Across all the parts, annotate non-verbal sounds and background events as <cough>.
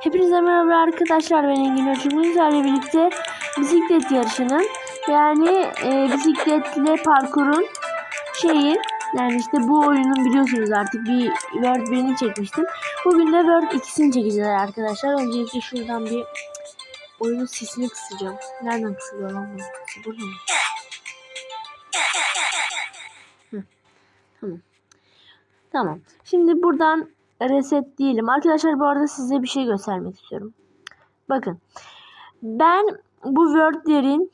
Hepinize merhaba arkadaşlar ben Engin Özgür. Bugün sizlerle birlikte bisiklet yarışının yani e, bisikletle parkurun şeyin yani işte bu oyunun biliyorsunuz artık bir World 1'ini çekmiştim. Bugün de World 2'sini çekeceğiz arkadaşlar. Öncelikle şuradan bir oyunun sesini kısacağım. Nereden kısılıyor lan bu? Burada Tamam. Tamam. Şimdi buradan reset diyelim. Arkadaşlar bu arada size bir şey göstermek istiyorum. Bakın. Ben bu Word'lerin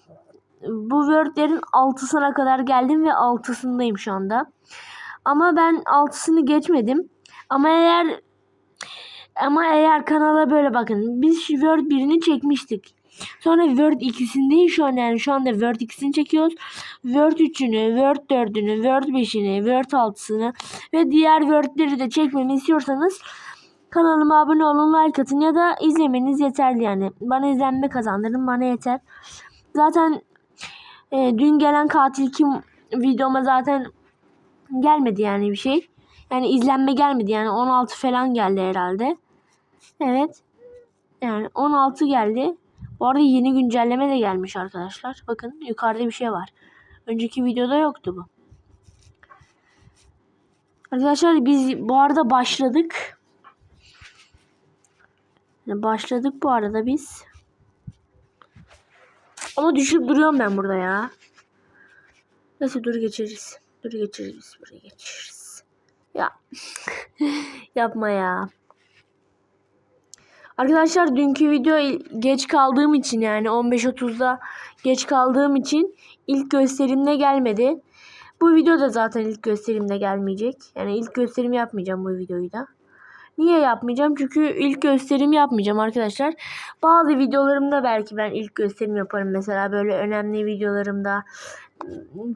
bu Word'lerin 6'sına kadar geldim ve 6'sındayım şu anda. Ama ben 6'sını geçmedim. Ama eğer ama eğer kanala böyle bakın. Biz Word 1'ini çekmiştik. Sonra Word 2'sindeyiz şu an yani şu anda Word 2'sini çekiyoruz. Word 3'ünü, Word 4'ünü, Word 5'ini, Word 6'sını ve diğer Word'leri de çekmemi istiyorsanız kanalıma abone olun, like atın ya da izlemeniz yeterli yani. Bana izlenme kazandırın, bana yeter. Zaten e, dün gelen katil kim videoma zaten gelmedi yani bir şey. Yani izlenme gelmedi yani 16 falan geldi herhalde. Evet. Yani 16 geldi. Bu arada yeni güncelleme de gelmiş arkadaşlar. Bakın yukarıda bir şey var. Önceki videoda yoktu bu. Arkadaşlar biz bu arada başladık. Başladık bu arada biz. Ama düşüp duruyorum ben burada ya. Neyse dur geçeriz. Dur geçeriz buraya geçeriz. Ya. <laughs> Yapma ya. Arkadaşlar dünkü video geç kaldığım için yani 15.30'da geç kaldığım için ilk gösterimde gelmedi. Bu video da zaten ilk gösterimde gelmeyecek. Yani ilk gösterim yapmayacağım bu videoyu da. Niye yapmayacağım? Çünkü ilk gösterim yapmayacağım arkadaşlar. Bazı videolarımda belki ben ilk gösterim yaparım. Mesela böyle önemli videolarımda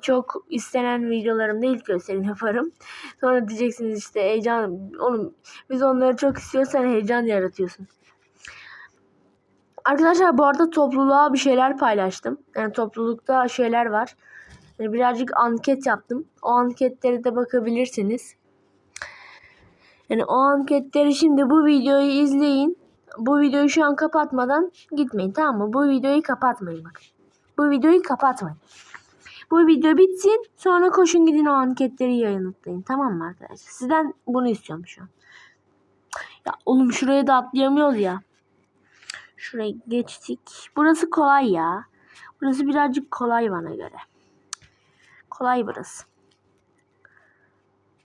çok istenen videolarımda ilk gösterim <laughs> yaparım. Sonra diyeceksiniz işte heyecan oğlum biz onları çok istiyorsan heyecan yaratıyorsun. Arkadaşlar bu arada topluluğa bir şeyler paylaştım. Yani toplulukta şeyler var. Yani birazcık anket yaptım. O anketlere de bakabilirsiniz. Yani o anketleri şimdi bu videoyu izleyin. Bu videoyu şu an kapatmadan gitmeyin tamam mı? Bu videoyu kapatmayın bak. Bu videoyu kapatmayın. Bu video bitsin sonra koşun gidin o anketleri yayınlayın tamam mı arkadaşlar? Sizden bunu istiyorum şu an. Ya oğlum şuraya da atlayamıyoruz ya. Şuraya geçtik. Burası kolay ya. Burası birazcık kolay bana göre. Kolay burası.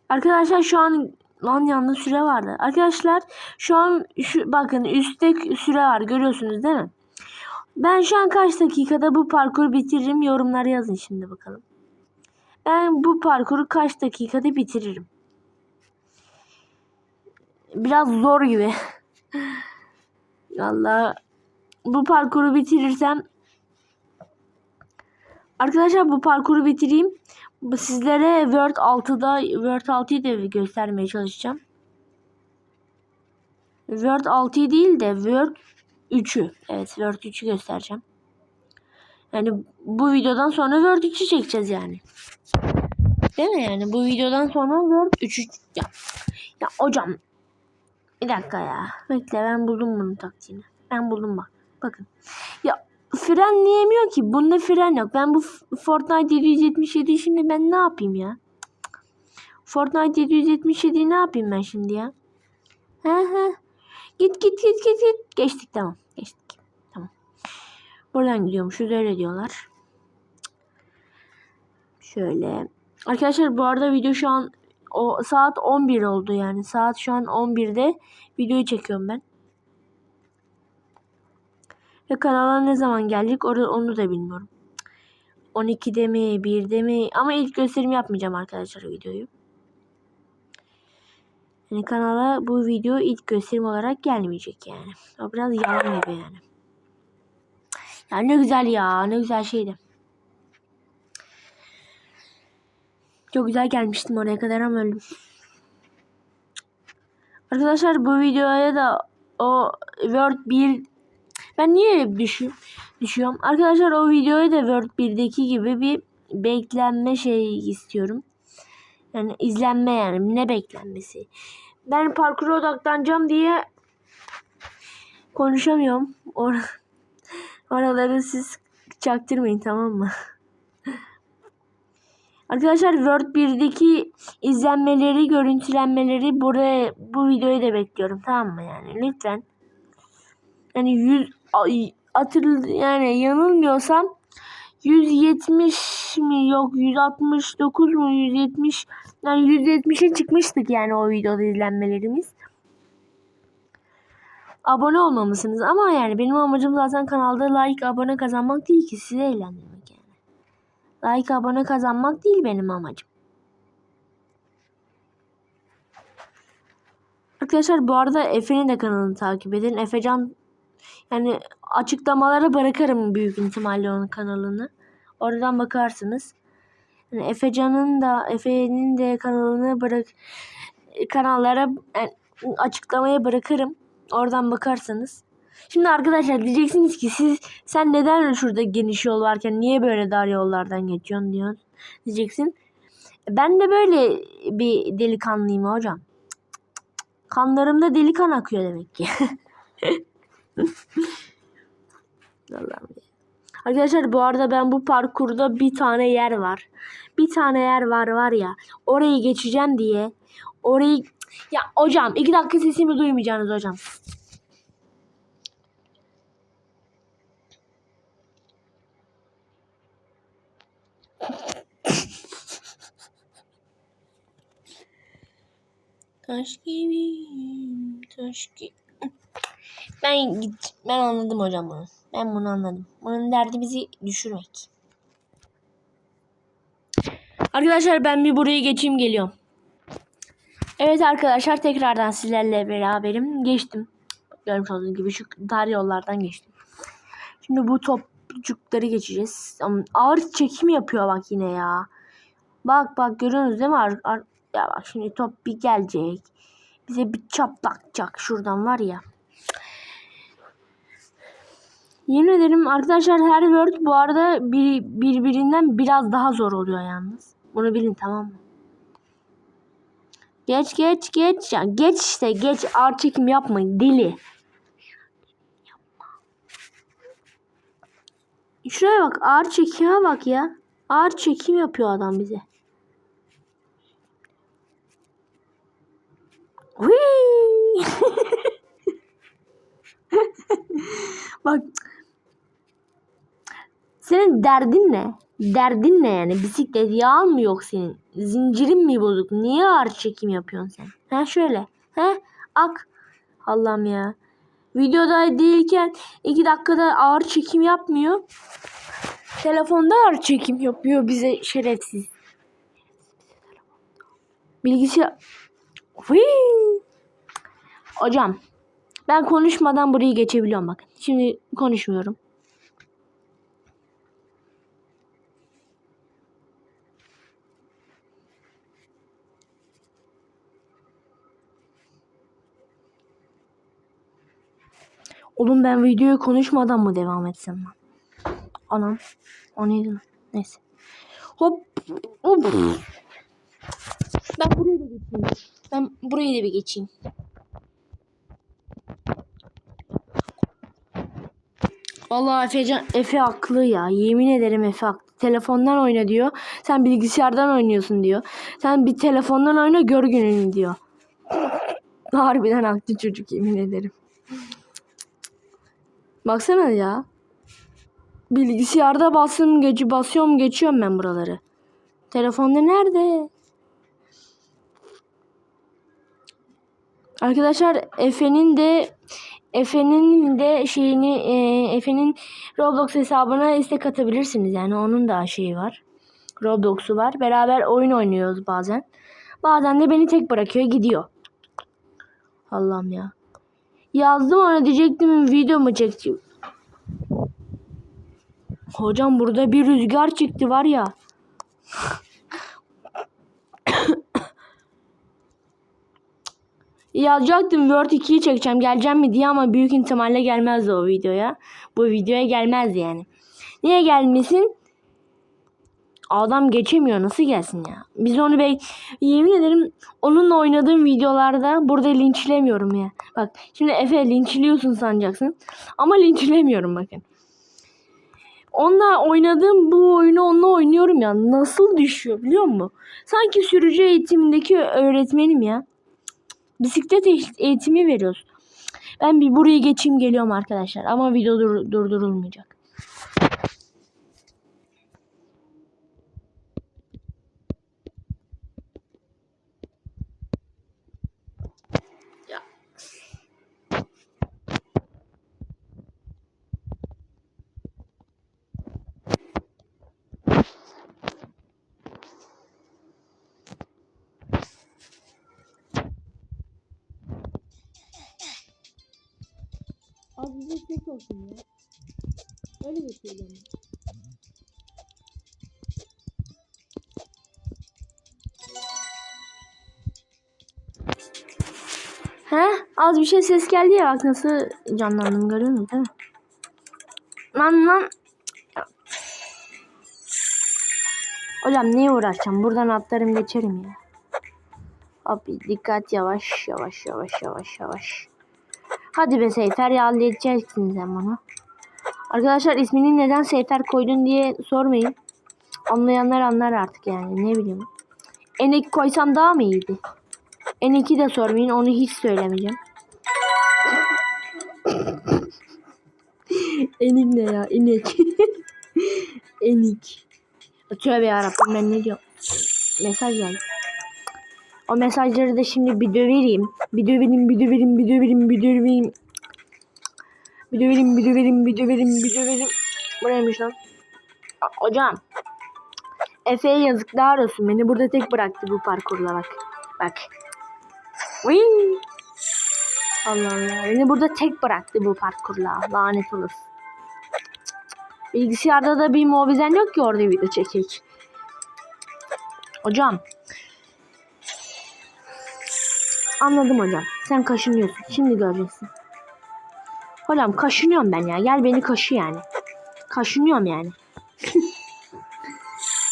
Arkadaşlar şu an lan yanında süre vardı. Arkadaşlar şu an şu bakın üstte süre var görüyorsunuz değil mi? Ben şu an kaç dakikada bu parkuru bitiririm yorumlara yazın şimdi bakalım. Ben bu parkuru kaç dakikada bitiririm? Biraz zor gibi. <laughs> Allah bu parkuru bitirirsem Arkadaşlar bu parkuru bitireyim. Sizlere Word 6'da Word 6'yı da göstermeye çalışacağım. Word 6'yı değil de Word 3'ü. Evet Word 3'ü göstereceğim. Yani bu videodan sonra Word 3'ü çekeceğiz yani. Değil mi yani? Bu videodan sonra Word 3'ü ya. Ya hocam bir dakika ya. Bekle ben buldum bunun taktiğini. Ben buldum bak. Bakın. Ya frenleyemiyor ki. Bunda fren yok. Ben bu Fortnite 777 şimdi ben ne yapayım ya? Fortnite 777 ne yapayım ben şimdi ya? He he. Git git git git git. Geçtik tamam. Geçtik. Tamam. Buradan gidiyormuşuz öyle diyorlar. Şöyle. Arkadaşlar bu arada video şu an o saat 11 oldu yani. Saat şu an 11'de videoyu çekiyorum ben. Ve kanala ne zaman gelecek onu, onu da bilmiyorum. 12'de mi 1'de mi ama ilk gösterim yapmayacağım arkadaşlar videoyu. Yani kanala bu video ilk gösterim olarak gelmeyecek yani. O biraz yalan gibi yani. Ya ne güzel ya ne güzel şeydi. Çok güzel gelmiştim oraya kadar ama öldüm. Arkadaşlar bu videoya da o Word 1 ben niye düşü düşüyorum? Arkadaşlar o videoya da Word 1'deki gibi bir beklenme şey istiyorum. Yani izlenme yani ne beklenmesi. Ben parkura odaklanacağım diye konuşamıyorum. Or <laughs> Oraları siz çaktırmayın tamam mı? <laughs> Arkadaşlar Word 1'deki izlenmeleri, görüntülenmeleri buraya bu videoyu da bekliyorum tamam mı yani lütfen. Yani 100 ay, hatırl yani yanılmıyorsam 170 mi yok 169 mu 170 yani 170'e çıkmıştık yani o videoda izlenmelerimiz. Abone olmamışsınız ama yani benim amacım zaten kanalda like abone kazanmak değil ki sizi eğlendirmek yani. Like abone kazanmak değil benim amacım. Arkadaşlar bu arada Efe'nin de kanalını takip edin. Efecan yani açıklamalara bırakırım büyük ihtimalle onun kanalını. Oradan bakarsınız. Yani Efecan'ın da Efe'nin de kanalını bırak kanallara yani açıklamaya bırakırım. Oradan bakarsanız. Şimdi arkadaşlar diyeceksiniz ki siz sen neden şurada geniş yol varken niye böyle dar yollardan geçiyorsun diyor diyeceksin. Ben de böyle bir delikanlıyım hocam. Kanlarımda deli kan akıyor demek ki. <laughs> Arkadaşlar bu arada ben bu parkurda bir tane yer var. Bir tane yer var var ya. Orayı geçeceğim diye. Orayı ya hocam iki dakika sesimi duymayacaksınız hocam. Taş gibi, taş gibi. Ben git, ben anladım hocam bunu. Ben bunu anladım. Bunun derdi bizi düşürmek. Arkadaşlar ben bir buraya geçeyim geliyorum. Evet arkadaşlar tekrardan sizlerle beraberim. Geçtim. Görmüş olduğunuz gibi şu dar yollardan geçtim. Şimdi bu topçukları geçeceğiz. Ağır çekim yapıyor bak yine ya. Bak bak görüyorsunuz değil mi? Ar ya bak şimdi top bir gelecek. Bize bir çaplakacak şuradan var ya. Yemin ederim arkadaşlar her word bu arada bir, birbirinden biraz daha zor oluyor yalnız. Bunu bilin tamam mı? Geç geç geç. Ya geç işte geç. Ağır çekim yapmayın deli. Şuraya bak ağır çekime bak ya. Ağır çekim yapıyor adam bize. <laughs> Bak. Senin derdin ne? Derdin ne yani? Bisiklet yağın mı yok senin? Zincirin mi bozuk? Niye ağır çekim yapıyorsun sen? Ha şöyle. Ha ak. Allah'ım ya. Videoda değilken iki dakikada ağır çekim yapmıyor. Telefonda ağır çekim yapıyor bize şerefsiz. Bilgisayar. Hıy! Hocam ben konuşmadan burayı geçebiliyorum bak. Şimdi konuşmuyorum. Oğlum ben videoyu konuşmadan mı devam etsem lan? Anam. O neydi lan? Neyse. Hop. Hop. Ben burayı da geçeyim. Ben burayı da bir geçeyim. Vallahi Efe, Efe haklı ya. Yemin ederim Efe haklı. Telefondan oyna diyor. Sen bilgisayardan oynuyorsun diyor. Sen bir telefondan oyna gör gününü diyor. <laughs> Harbiden haklı çocuk yemin ederim. Baksana ya. Bilgisayarda basım geç basıyorum geçiyorum ben buraları. Telefonda nerede? Arkadaşlar Efe'nin de Efe'nin de şeyini e, Efe'nin Roblox hesabına istek atabilirsiniz. Yani onun da şeyi var. Roblox'u var. Beraber oyun oynuyoruz bazen. Bazen de beni tek bırakıyor gidiyor. Allah'ım ya. Yazdım ona diyecektim video mu çekeceğim. Hocam burada bir rüzgar çıktı var ya. <coughs> Yazacaktım Word 2'yi çekeceğim geleceğim mi diye ama büyük ihtimalle gelmezdi o videoya. Bu videoya gelmezdi yani. Niye gelmesin? Adam geçemiyor nasıl gelsin ya? Biz onu bek yemin ederim onunla oynadığım videolarda burada linçlemiyorum ya. Bak şimdi Efe linçliyorsun sanacaksın. Ama linçlemiyorum bakın. Onunla oynadığım bu oyunu onunla oynuyorum ya. Nasıl düşüyor biliyor musun? Sanki sürücü eğitimindeki öğretmenim ya. Bisiklet eğ- eğitimi veriyoruz. Ben bir burayı geçeyim geliyorum arkadaşlar. Ama video dur- durdurulmayacak. Ya. Az ses olsun ya. Öyle bekliyorum. He? Az bir şey ses geldi ya bak nasıl canlandım görüyor musun değil mi? Lan lan. Hocam niye uğraşacağım? Buradan atlarım geçerim ya. Abi dikkat yavaş yavaş yavaş yavaş yavaş. Hadi be Seyfer ya sen bana. Arkadaşlar ismini neden Seyfer koydun diye sormayın. Anlayanlar anlar artık yani ne bileyim. Enek koysam daha mı iyiydi? Enek'i de sormayın onu hiç söylemeyeceğim. <coughs> Enik ne ya? İnek. Enik. <laughs> Tövbe yarabbim ben ne diyorum. Mesaj geldi. O mesajları da şimdi bir dövereyim. Bir döverim, bir döverim, bir döverim, bir döverim. Bir döverim, bir döverim, bir döverim, bir döverim. Bu neymiş lan? Hocam. Efe'ye yazıklar olsun. Beni burada tek bıraktı bu parkurla bak. Bak. Wing. Allah Allah. Beni burada tek bıraktı bu parkurla. Lanet olası. Bilgisayarda da bir mobizen yok ki orada video çekecek. Hocam. Anladım hocam. Sen kaşınıyorsun. Şimdi göreceksin. Hocam kaşınıyorum ben ya. Gel beni kaşı yani. Kaşınıyorum yani.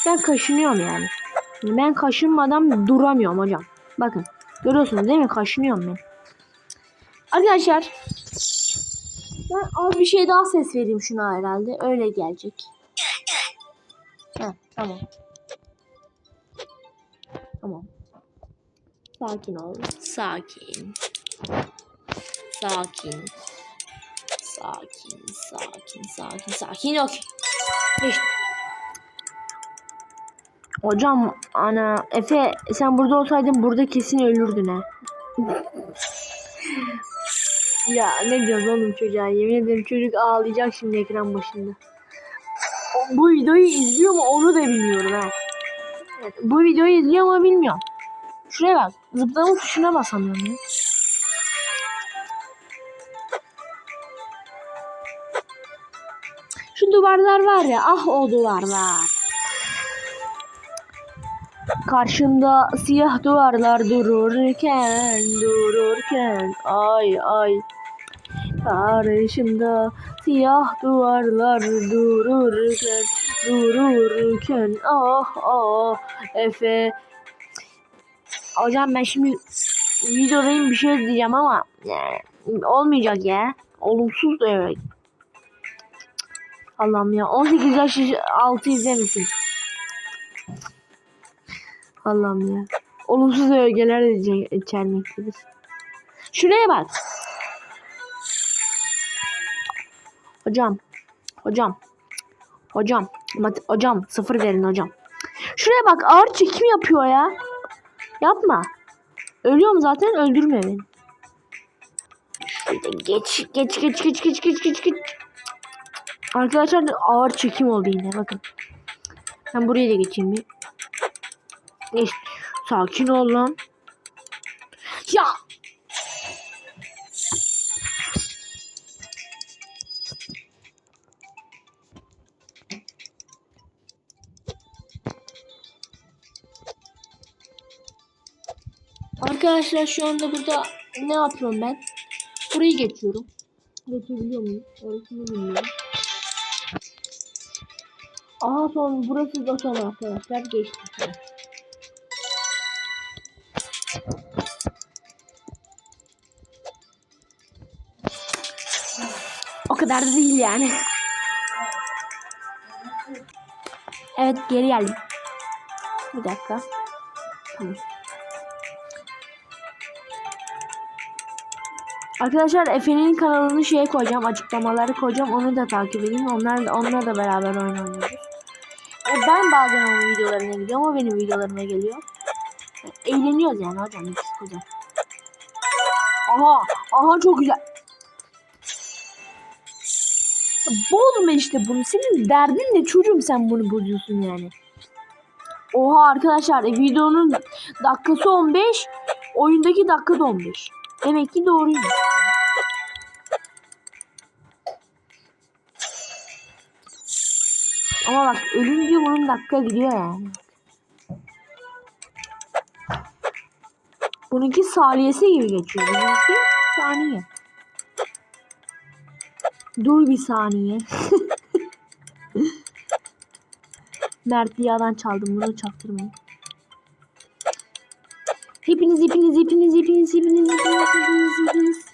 ben kaşınıyorum yani. Ben kaşınmadan duramıyorum hocam. Bakın. Görüyorsunuz değil mi? Kaşınıyorum ben. Arkadaşlar. Ben az bir şey daha ses vereyim şuna herhalde. Öyle gelecek. Heh, tamam. Tamam. Sakin ol. Sakin. Sakin. Sakin, sakin, sakin, sakin. Okey. İşte. Hocam ana Efe sen burada olsaydın burada kesin ölürdün ha. <laughs> ya ne diyorsun oğlum çocuğa yemin ederim çocuk ağlayacak şimdi ekran başında. O- Bu videoyu izliyor mu onu da bilmiyorum ha. Evet, bu videoyu izliyor mu bilmiyorum. Şuraya bak zıplama tuşuna basamıyorum ya. Şu duvarlar var ya ah o duvarlar. Karşımda siyah duvarlar dururken dururken ay ay Karşımda siyah duvarlar dururken dururken ah ah Efe Hocam ben şimdi videodayım bir şey diyeceğim ama yani, olmayacak ya. Olumsuz da evet. Allah'ım ya 18 yaş altı izlemesin. Allah'ım ya. Olumsuz ögeler içermektedir. Şuraya bak. Hocam. Hocam. Hocam. Hocam. Sıfır verin hocam. Şuraya bak ağır çekim yapıyor ya. Yapma. Ölüyorum zaten öldürme beni. Geç geç geç geç geç geç geç geç. Arkadaşlar ağır çekim oldu yine bakın. Ben buraya da geçeyim bir. Geç. Sakin ol lan. Ya. Arkadaşlar şu anda burada ne yapıyorum ben? Burayı geçiyorum. Geçebiliyor muyum? Orasını bilmiyorum. Aha son burası da son arkadaşlar geçtik. O kadar da değil yani. Evet geri geldim. Bir dakika. Tamam. Arkadaşlar Efe'nin kanalını şeye koyacağım. Açıklamaları koyacağım. Onu da takip edin. Onlar onunla da beraber oynuyoruz. E, ben bazen onun videolarına gidiyorum. O benim videolarıma geliyor. E, Eğleniyoruz yani hocam. Aha. Aha çok güzel. Bozma işte bunu. Senin derdin ne çocuğum sen bunu bozuyorsun yani. Oha arkadaşlar e, videonun dakikası 15. Oyundaki dakika da 15. Demek ki doğruymuş. Ama bak ölünce bunun dakika gidiyor yani. Bununki saliyesi gibi geçiyor. Bununki saniye. Dur bir saniye. <laughs> Mert Rüya'dan çaldım bunu çaktırmayın. Hepiniz hepiniz hepiniz hepiniz hepiniz hepiniz hepiniz hepiniz.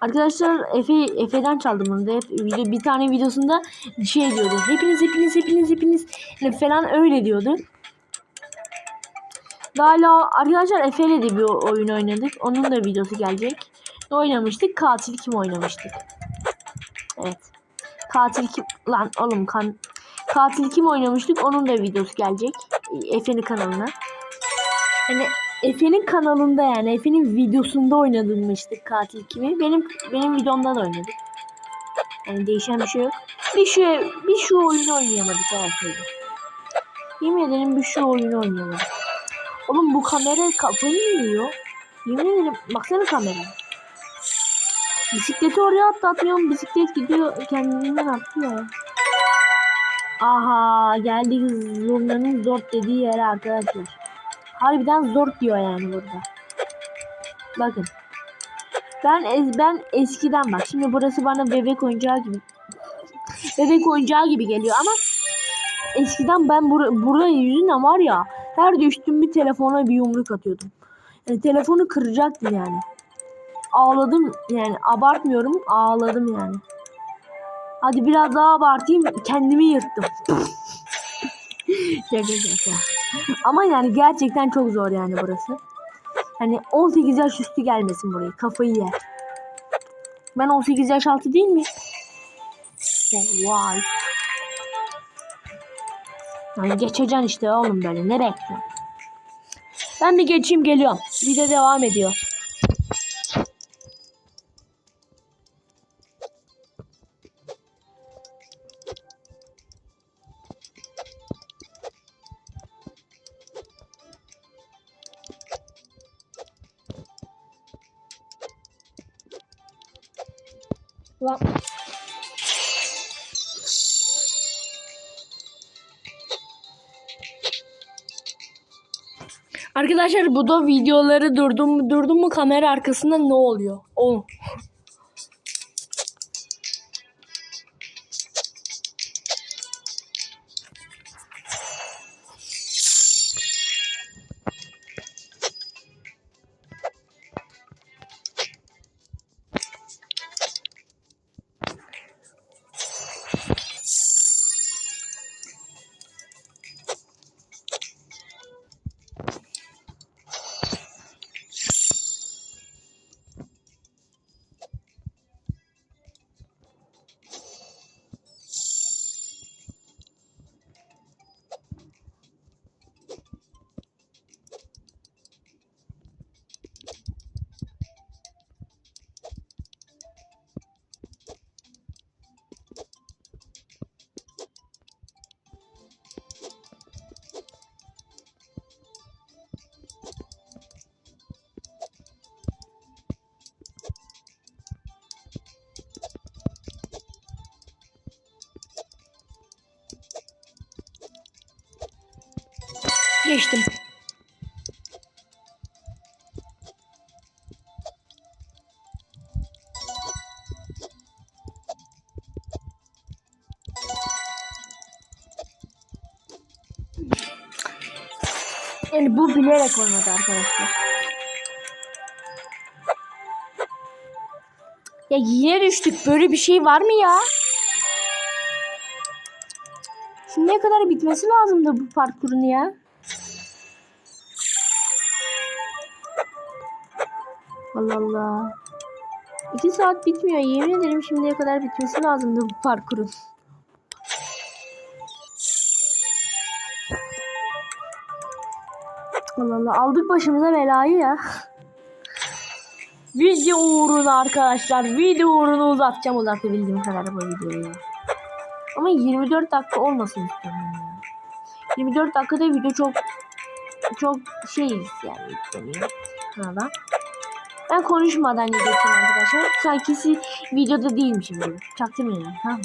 Arkadaşlar Efe Efe'den çaldım bunu da hep video bir tane videosunda şey diyordu. Hepiniz hepiniz hepiniz hepiniz falan öyle diyordu. Daha hala arkadaşlar Efe'yle de bir oyun oynadık. Onun da videosu gelecek. Ne oynamıştık? Katil kim oynamıştık? Evet. Katil kim? Lan oğlum kan. Katil kim oynamıştık? Onun da videosu gelecek. Efe'nin kanalına. Hani Efe'nin kanalında yani Efe'nin videosunda oynadılmıştık katil kimi. Benim benim videomda da oynadık. Yani değişen bir şey yok. Bir şu bir şu oyunu oynayamadık şeyde. Yemin ederim bir şu oyunu oynayamadık. Oğlum bu kamera kafayı yiyor? Yemin ederim baksana kamera. Bisikleti oraya atlatmıyorum. Bisiklet gidiyor kendinden atlıyor. Aha geldik zurnanın zor dediği yere arkadaşlar. Harbiden zor diyor yani burada. Bakın. Ben ez, ben eskiden bak. Şimdi burası bana bebek oyuncağı gibi. Bebek oyuncağı gibi geliyor ama eskiden ben bur burada yüzünden var ya her düştüğüm bir telefona bir yumruk atıyordum. Yani telefonu kıracaktım yani. Ağladım yani abartmıyorum ağladım yani. Hadi biraz daha abartayım kendimi yırttım. <laughs> şaka şaka. Ama yani gerçekten çok zor yani burası. Hani 18 yaş üstü gelmesin buraya. Kafayı yer. Ben 18 yaş altı değil mi? Vay. Yani geçeceksin işte oğlum böyle. Ne bekliyorsun? Ben bir geçeyim geliyorum. Video devam ediyor. Lan. Arkadaşlar bu da videoları durdum durdum mu kamera arkasında ne oluyor? O. geçtim. Yani bu bilerek olmadı arkadaşlar. Ya yine düştük. Böyle bir şey var mı ya? Şimdiye kadar bitmesi lazımdı bu parkurun ya. Allah Allah. İki saat bitmiyor. Yemin ederim şimdiye kadar bitmesi lazımdı bu parkurun. Allah Allah. Aldık başımıza belayı ya. Video uğruna arkadaşlar. Video uğruna uzatacağım uzatabildiğim kadar bu videoyu. Ama 24 dakika olmasın istiyorum. ya. 24 dakikada video çok çok şey yani yükleniyor kanala. Ben konuşmadan geçeyim arkadaşlar. Sanki videoda değilmişim gibi. Çaktırmayın tamam mı?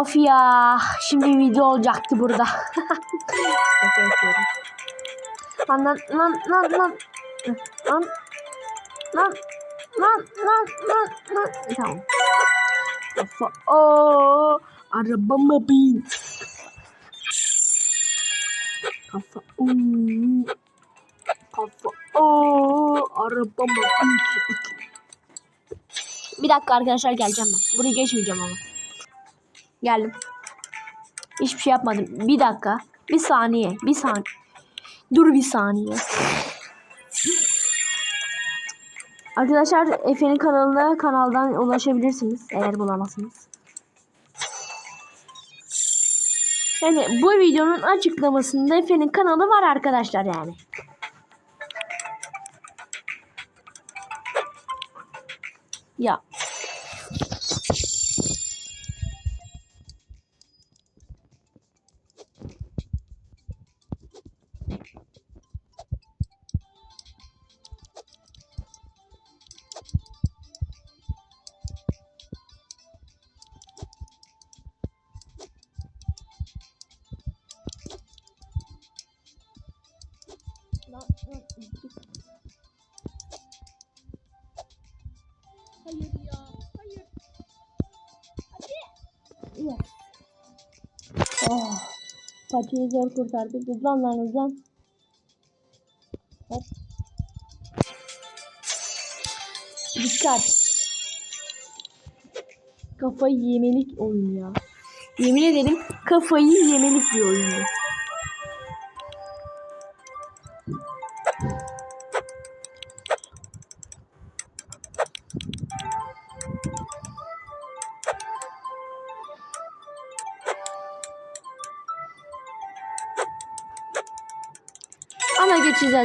Of ya. Şimdi video olacaktı burada. <laughs> Lan lan lan lan lan. Lan. Lan. Lan lan lan lan. Tamam. Kafa. Oo. Arabama bin. Kafa. Oo. Kafa. Oo. Arabama bin. Bir dakika arkadaşlar geleceğim ben. Burayı geçmeyeceğim ama. Geldim. Hiçbir şey yapmadım. Bir dakika. Bir saniye. Bir saniye. Dur bir saniye. Arkadaşlar Efe'nin kanalına kanaldan ulaşabilirsiniz eğer bulamazsınız. Yani bu videonun açıklamasında Efe'nin kanalı var arkadaşlar yani. Ya Paçayı zor kurtardık. Hızlan lan hızlan. Hop. Dikkat. Kafayı yemelik oyun ya. Yemin ederim kafayı yemelik bir oyun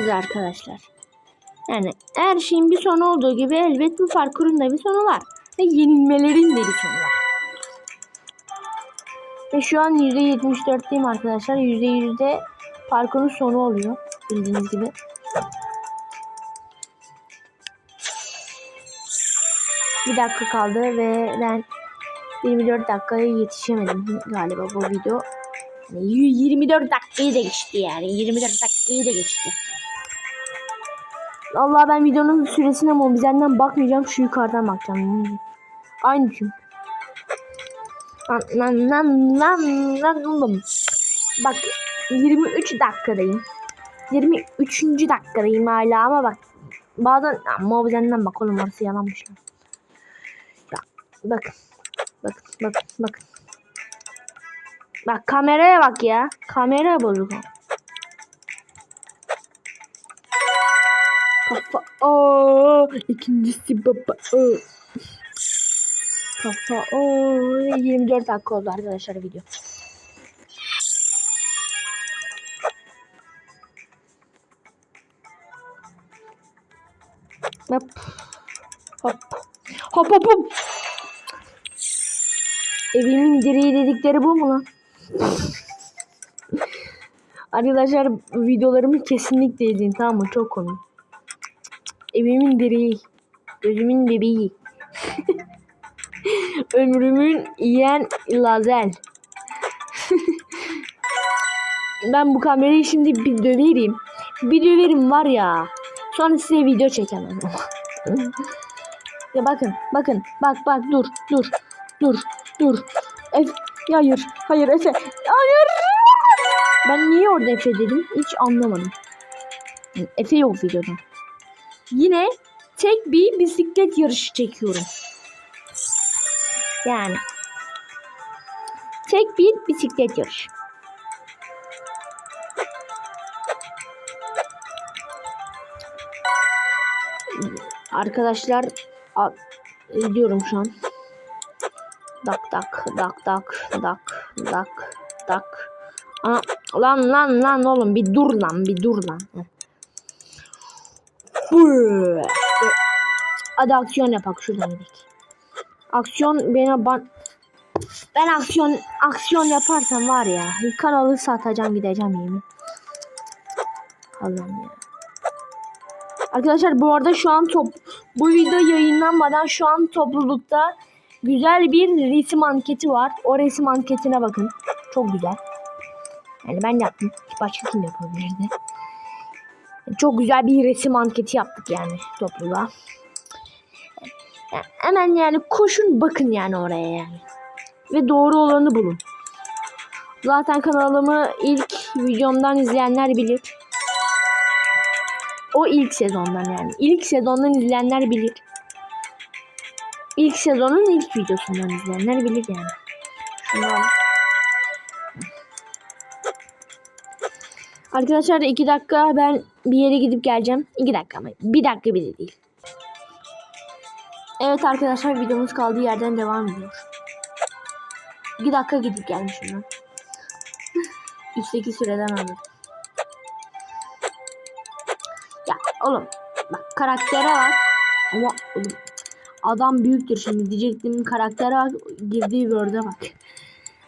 geçeceğiz arkadaşlar. Yani her şeyin bir sonu olduğu gibi elbet bu parkurun da bir sonu var. Ve yenilmelerin de bir sonu var. Ve şu an %74'teyim arkadaşlar. %100'de parkurun sonu oluyor. Bildiğiniz gibi. Bir dakika kaldı ve ben 24 dakikaya yetişemedim galiba bu video. Yani 24 dakikayı da geçti yani. 24 dakikayı da geçti. Allah ben videonun süresine mobizenden bakmayacağım. Şu yukarıdan bakacağım. Aynı çünkü. Lan lan lan lan oğlum. Bak 23 dakikadayım. 23. dakikadayım hala ama bak. Bazen mobizenden bak oğlum orası yalanmış. lan. Ya bak. Bak bak bak. Bak kameraya bak ya. Kamera bozuk. Oo, ikincisi baba. Oo. Kafa. Oo, 24 dakika oldu arkadaşlar video. Hop. Hop. Hop hop hop. Evimin direği dedikleri bu mu lan? Arkadaşlar videolarımı kesinlikle izleyin tamam mı? Çok komik. Evimin direği. Gözümün bebeği. <laughs> Ömrümün yiyen lazer. <laughs> ben bu kamerayı şimdi bir döverim. Bir döverim var ya. Sonra size video çekemem. <laughs> ya bakın bakın bak bak dur dur dur dur. Ef Ya hayır. Hayır Efe. Hayır. Ben niye orada Efe dedim? Hiç anlamadım. Efe yok videoda. Yine tek bir bisiklet yarışı çekiyorum. Yani tek bir bisiklet yarışı. Arkadaşlar diyorum şu an. Dak dak dak dak dak dak dak. Aa, lan lan lan oğlum bir dur lan bir dur lan. Heh. Hadi aksiyon yapak şuradan gidelim. Aksiyon bana ban ben aksiyon aksiyon yaparsam var ya kanalı satacağım gideceğim yemin. Allah'ım ya. Arkadaşlar bu arada şu an top bu video yayınlanmadan şu an toplulukta güzel bir resim anketi var. O resim anketine bakın. Çok güzel. Yani ben yaptım. Başka kim yapabilirdi? Çok güzel bir resim anketi yaptık yani topluluğa. Yani hemen yani koşun bakın yani oraya yani. Ve doğru olanı bulun. Zaten kanalımı ilk videomdan izleyenler bilir. O ilk sezondan yani. İlk sezondan izleyenler bilir. İlk sezonun ilk videosundan izleyenler bilir yani. Şunu Arkadaşlar iki dakika ben bir yere gidip geleceğim. İki dakika ama bir dakika bile değil. Evet arkadaşlar videomuz kaldığı yerden devam ediyor. İki dakika gidip gelmişim ben. <laughs> Üstteki süreden aldım. Ya oğlum bak karaktere bak. Ama oğlum adam büyüktür şimdi diyecektim karaktere bak girdiği Word'e bak.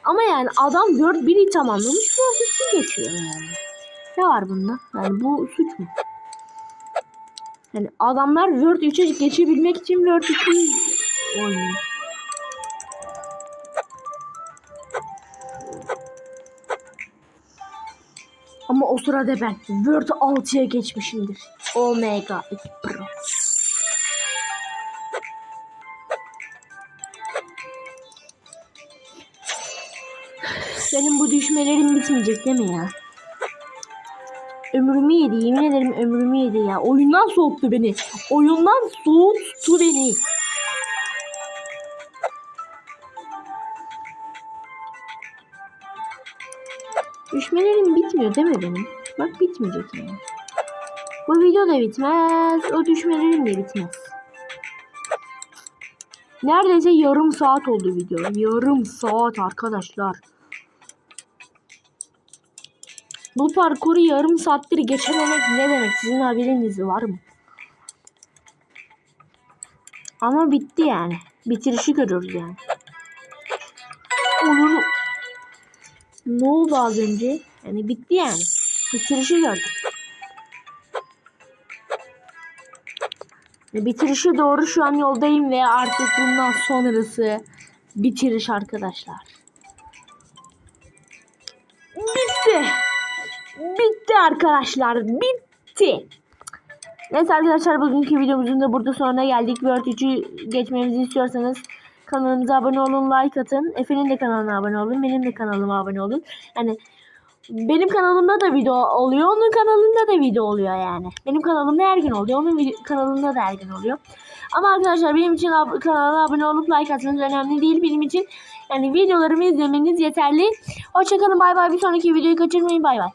Ama yani adam Word 1'i tamamlamış Word 2 geçiyor yani. Ne var bunda? Yani bu suç mu? Yani adamlar Word 3'e geçebilmek için Word 2'yi oynuyor. Ama o sırada ben Word 6'ya geçmişimdir. Omega 2 Pro. Benim bu düşmelerim bitmeyecek değil mi ya? Ömrümü yedi yemin ederim ömrümü yedi ya. Oyundan soğuttu beni. Oyundan soğuttu beni. Düşmelerim bitmiyor değil mi benim? Bak bitmeyecek yani. Bu video da bitmez. O düşmelerim de bitmez. Neredeyse yarım saat oldu video. Yarım saat arkadaşlar. Bu parkuru yarım saattir geçememek ne demek? Sizin haberiniz var mı? Ama bitti yani. Bitirişi görüyoruz yani. Onun ne oldu az önce? Yani bitti yani. Bitirişi gördüm. Ve Bitirişe doğru şu an yoldayım ve artık bundan sonrası bitiriş arkadaşlar. Arkadaşlar. Bitti. Neyse arkadaşlar bugünkü videomuzun da burada sonuna geldik. Word 3'ü geçmemizi istiyorsanız kanalımıza abone olun, like atın. Efe'nin de kanalına abone olun. Benim de kanalıma abone olun. Yani benim kanalımda da video oluyor. Onun kanalında da video oluyor yani. Benim kanalımda her gün oluyor. Onun kanalında da her gün oluyor. Ama arkadaşlar benim için ab- kanala abone olup like atmanız önemli değil. Benim için yani videolarımı izlemeniz yeterli. Hoşçakalın bay bay. Bir sonraki videoyu kaçırmayın bay bay.